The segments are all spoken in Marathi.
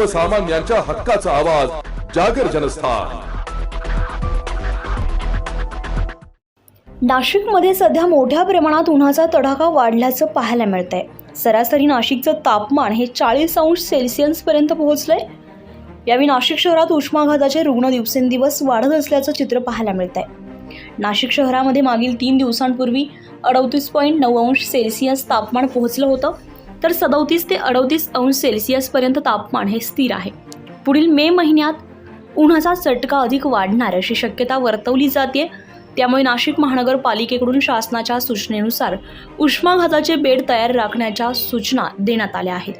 सर्वसामान्यांच्या हक्काचा आवाज जागर जनस्थान. नाशिकमध्ये सध्या मोठ्या प्रमाणात उन्हाचा तडाखा वाढल्याचं पाहायला मिळत आहे सरासरी नाशिकचं तापमान हे चाळीस अंश सेल्सिअसपर्यंत पोहोचलंय. यावेळी नाशिक शहरात उष्माघाताचे रुग्ण दिवसेंदिवस वाढत असल्याचं चित्र पाहायला मिळत आहे नाशिक शहरामध्ये मागील तीन दिवसांपूर्वी अडतीस पॉईंट नऊ अंश सेल्सिअस तापमान पोहोचलं होतं. तर सदोतीस ते अडोतीस अंश सेल्सिअसपर्यंत तापमान हे स्थिर आहे. पुढील मे महिन्यात उन्हाचा चटका अधिक वाढणार अशी शक्यता वर्तवली जाते. त्यामुळे नाशिक महानगरपालिकेकडून शासनाच्या सूचनेनुसार उष्माघाताचे बेड तयार राखण्याच्या सूचना देण्यात आल्या आहेत.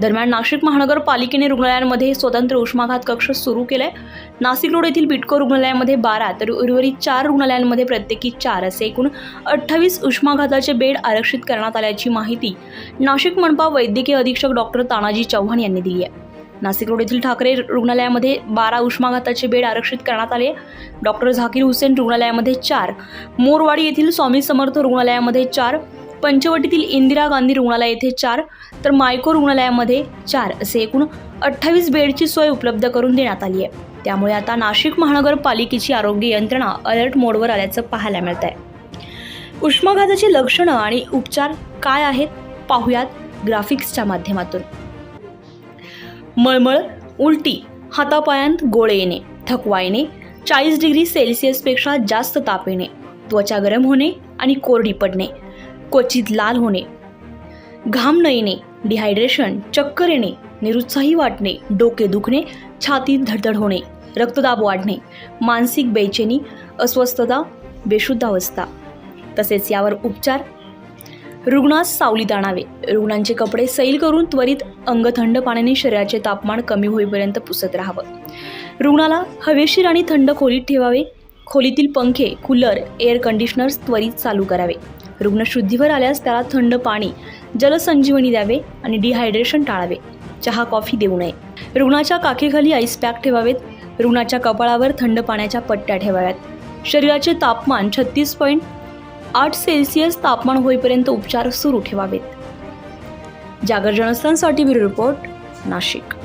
दरम्यान नाशिक महानगरपालिकेने रुग्णालयांमध्ये स्वतंत्र उष्माघात कक्ष सुरू केलाय. नाशिक रोड येथील बिटको रुग्णालयामध्ये बारा तर उर्वरित चार रुग्णालयांमध्ये प्रत्येकी चार असे एकूण अठ्ठावीस उष्माघाताचे बेड आरक्षित करण्यात आल्याची माहिती नाशिक मनपा वैद्यकीय अधीक्षक डॉक्टर तानाजी चव्हाण यांनी दिली आहे. नाशिक रोड येथील ठाकरे रुग्णालयामध्ये बारा उष्माघाताचे बेड आरक्षित करण्यात आले डॉक्टर झाकीर हुसेन रुग्णालयामध्ये चार. मोरवाडी येथील स्वामी समर्थ रुग्णालयामध्ये चार. पंचवटीतील इंदिरा गांधी रुग्णालय येथे चार तर मायको रुग्णालयामध्ये चार असे एकूण अठ्ठावीस बेडची सोय उपलब्ध करून देण्यात आली आहे. त्यामुळे आता नाशिक महानगरपालिकेची आरोग्य यंत्रणा अलर्ट मोडवर आल्याचं पाहायला मिळत आहे उष्माघाताची लक्षणं आणि उपचार काय आहेत पाहुयात ग्राफिक्सच्या माध्यमातून. मळमळ उलटी हातापायांत गोळे येणे थकवा येणे चाळीस डिग्री सेल्सिअसपेक्षा जास्त ताप येणे त्वचा गरम होणे आणि कोरडी पडणे क्वचित लाल होणे घाम न येणे डिहायड्रेशन चक्कर येणे निरुत्साही वाटणे डोके दुखणे छातीत धडधड होणे रक्तदाब वाढणे मानसिक बेचैनी अस्वस्थता बेशुद्धावस्था तसेच यावर उपचार. रुग्णास सावलीत आणावे रुग्णांचे कपडे सैल करून त्वरित अंग थंड पाण्याने शरीराचे तापमान कमी होईपर्यंत पुसत राहावं. रुग्णाला हवेशीर आणि थंड खोलीत ठेवावे. खोलीतील पंखे कूलर एअर कंडिशनर्स त्वरित चालू करावे. रुग्ण शुद्धीवर आल्यास त्याला थंड पाणी जलसंजीवनी द्यावे आणि डिहायड्रेशन टाळावे. चहा कॉफी देऊ नये. रुग्णाच्या काखेखाली आईस पॅक ठेवावेत. रुग्णाच्या कपाळावर थंड पाण्याच्या पट्ट्या ठेवाव्यात. शरीराचे तापमान छत्तीस पॉईंट आठ सेल्सिअस तापमान होईपर्यंत उपचार सुरू ठेवावेत. जागर जनस्थानसाठी ब्युरो रिपोर्ट नाशिक.